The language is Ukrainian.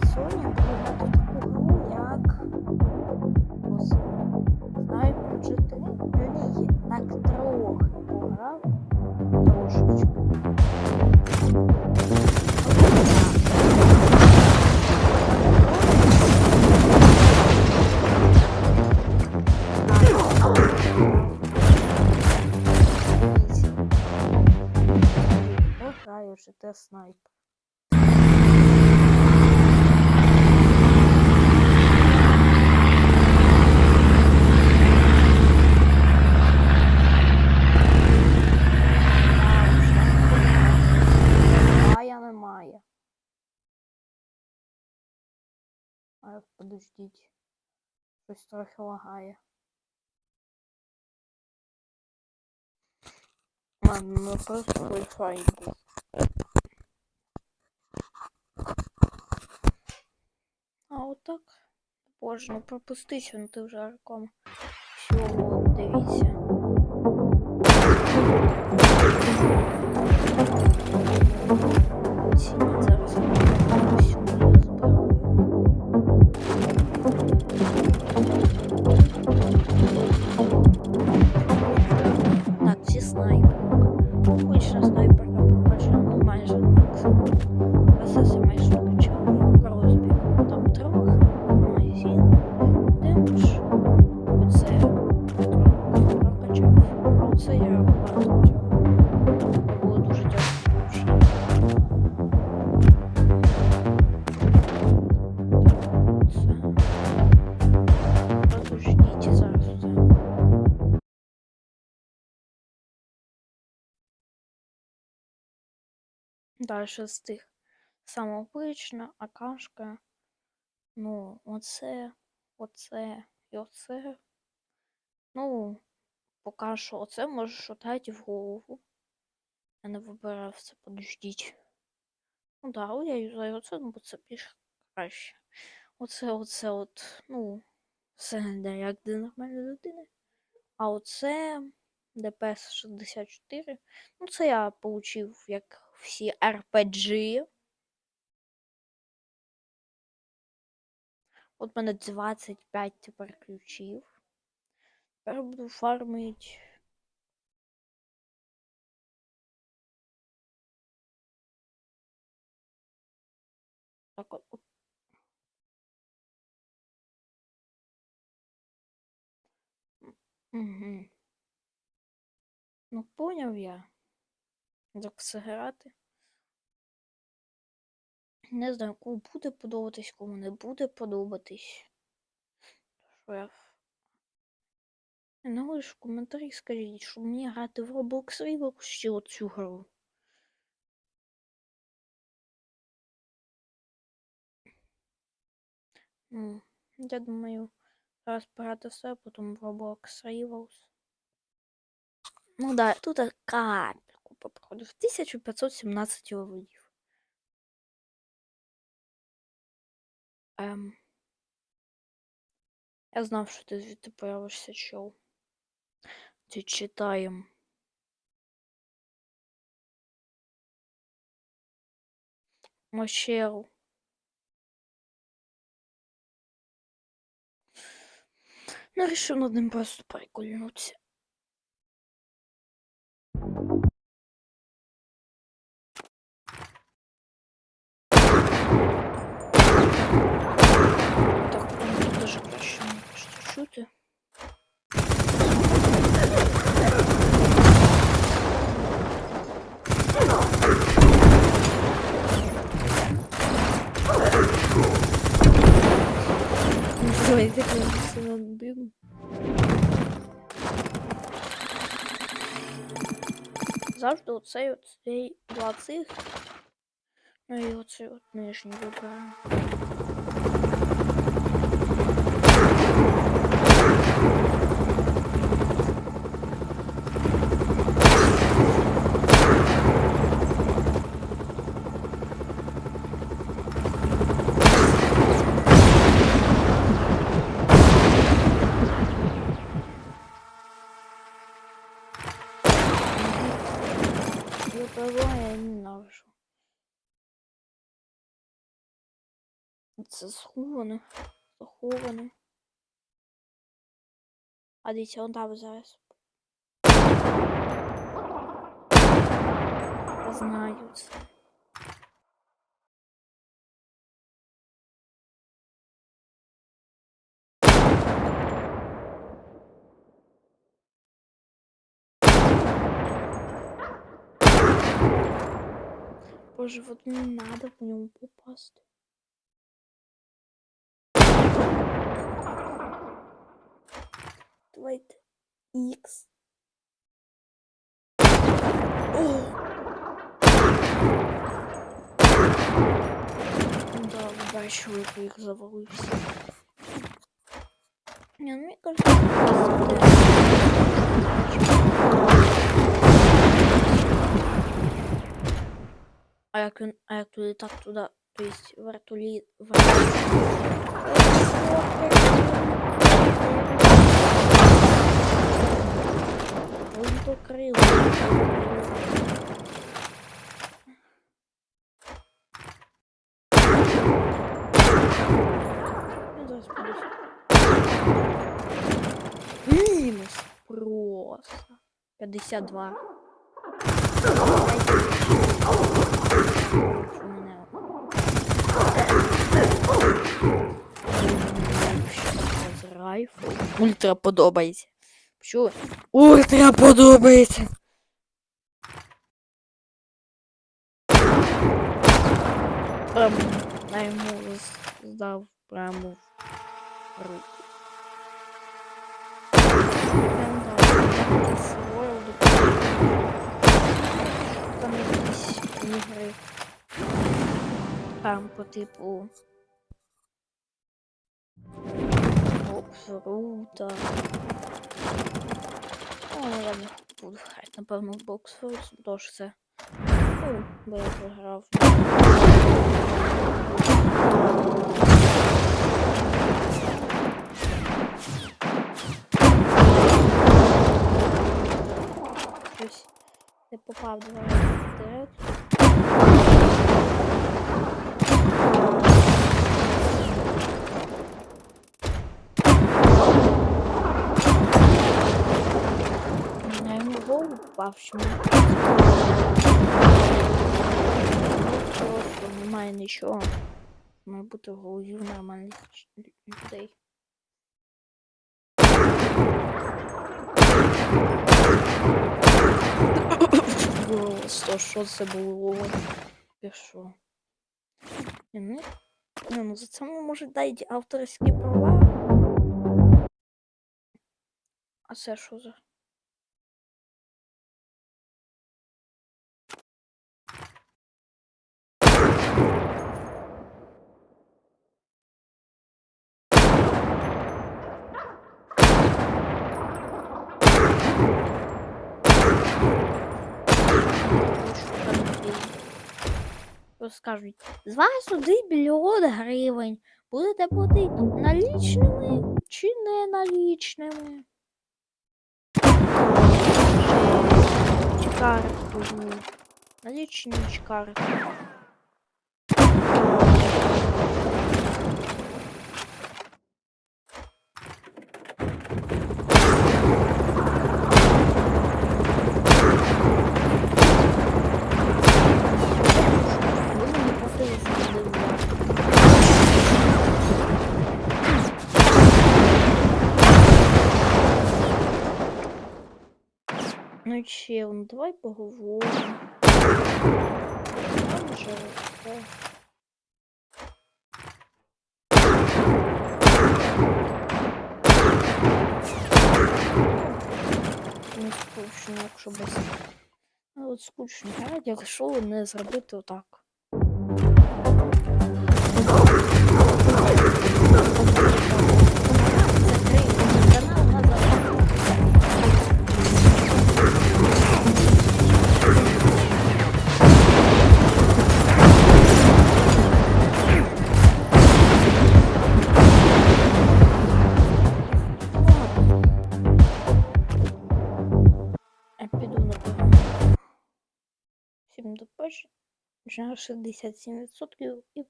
Таку гру, як ось, Sniper 4. Сьогодні так трохи пограв. GT Sniper? Мая немає. А подождіть. Щось трохи лагає. Ладно, ну просто Wi-Fi був. А отак. Боже, ну пропустися, ну ти вже. Все, от, дивіться. А оце я багато. Це було дуже тяжко. Це. Подождіть зараз це. Дальше з тих самообична, акашка. Ну, оце, оце і оце. Ну, поки що оце може шатати в голову. Я не вибирав це, подождіть. Ну да, я юзаю оце, бо це більш краще. Оце, оце от, ну, все не як для нормальної людини. А оце ДПС 64. Ну, це я получив як всі RPG. От мене 25 тепер ключів. Тепер буду фармити. Так от. от. Угу. Ну, поняв я. Як все. Не знаю, кому буде подобатись, кому не буде подобатись. Що я. Ну, ви ж в коментарі скажіть, що мені грати в Roblox Roblox чи оцю гру. Ну, я думаю, зараз пограти все, потім в Roblox Rivals. Ну да, тут капельку попроходив. 1517 левелів. Ем. Я знав, що ти звідти появишся, чел. Ти читаєм. Мочел. Ну, решив над ним просто прикольнутися. Так, мені дуже краще не що Давайте це на дим. Завжди оцей оцей два цих. Ну і оцей от нижній вибираємо. Я того я ненавижу. Це сховане. Заховане. А дивіться, он там зараз. Знаю це. Боже, вот не надо по нему попасть. Давайте. Икс. О! Ну Да, ви бачили, як їх завалився. Ні, ну мені кажется, А як він, а як туди так туди, то есть вертолі... Він то крило. Ну, зараз. Мінус просто. 52. Що мене з райфл. Ультра подобається. Що? Ультра подобається. Прям я йому здав прямо в руку. Там якісь ігри. Там по типу. Боксрута. Ну, я не буду грати, напевно, в Боксрут, тож це. Ну, бо я програв. Щось не попав два рази йому в голову попав, що мені просто немає нічого. Має бути в нормальних людей. Просто що це було? Ні, ну, ну за це може дати авторські права. А це що за? Розкажуть, з вас сюди мільйон гривень. Будете платити налічними чи не налічними? Чекарик карткою? Налічні чи Ну чел, ну давай поговоримо. Не скучно, якщо без. Ну, от скучно якщо не зробити отак. 67% і